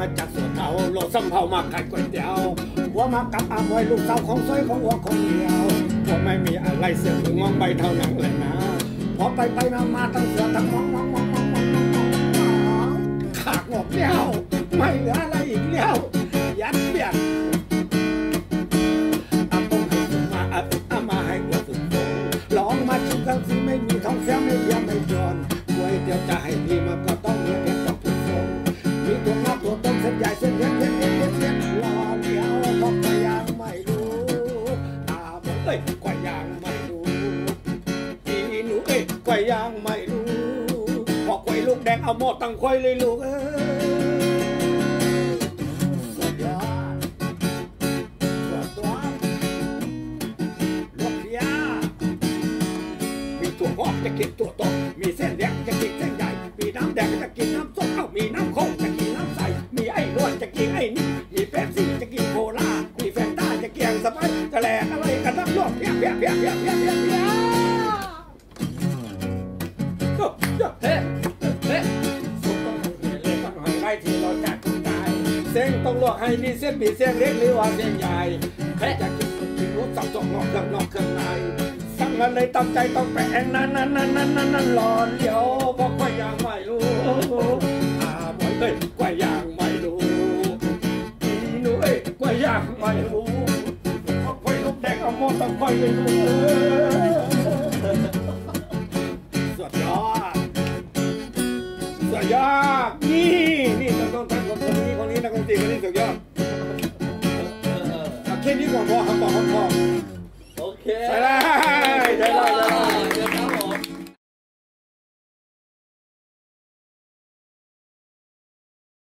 มาจากสวนเทาโลซ้ำเผามาขายก๋วยเตี๋ยวหัวมากับอาบอยลูกสาวของซอยของหัวของเดียวผมไม่มีอะไรเสือกถึงมองใบเท่านั้นเลยนะพอไปไปมามาตั้งเสือทั้งมองมอง ยังไม่รู้พอควายลูกแดงเอาหม้อตั้งควายเลยลูกเอ้สุดยอดตัวตัวลูกเพียมีตัวงอกจะกินตัวโตมีเส้นเล็กจะกินเส้นใหญ่ มีน้ำแดงจะกินน้ำส้มเอ้ามีน้ำข้นจะกินน้ำใส มีไอ้นวลจะกินไอ้นี่ มีเป๊ปซี่จะกินโคลา มีแฟนต้าจะเกียงสไปซ์จะแหลกอะไรกันทั้งโลกเพียเพียเพียเพียเพียเพีย ส้นต้องลวกให้มีเส้นมีเส้นเล็กหรือว่าเส้นใหญ่ใครจะกินก็กินรสสับสองนอกเครื่องนอกเครื่องในสั่งอะไรตามใจต้องแปะนั่นนั่นนั่นนั่นนั่นนั่นรอนเดี๋ยวบอกว่ายังไม่รู้อาบ่อยเอ้ยกว่ายังไม่รู้อีหนูเอ้ยกว่ายังไม่รู้เพราะคอยลูกแดงเอาหมดต้องคอยไม่รู้ Okay.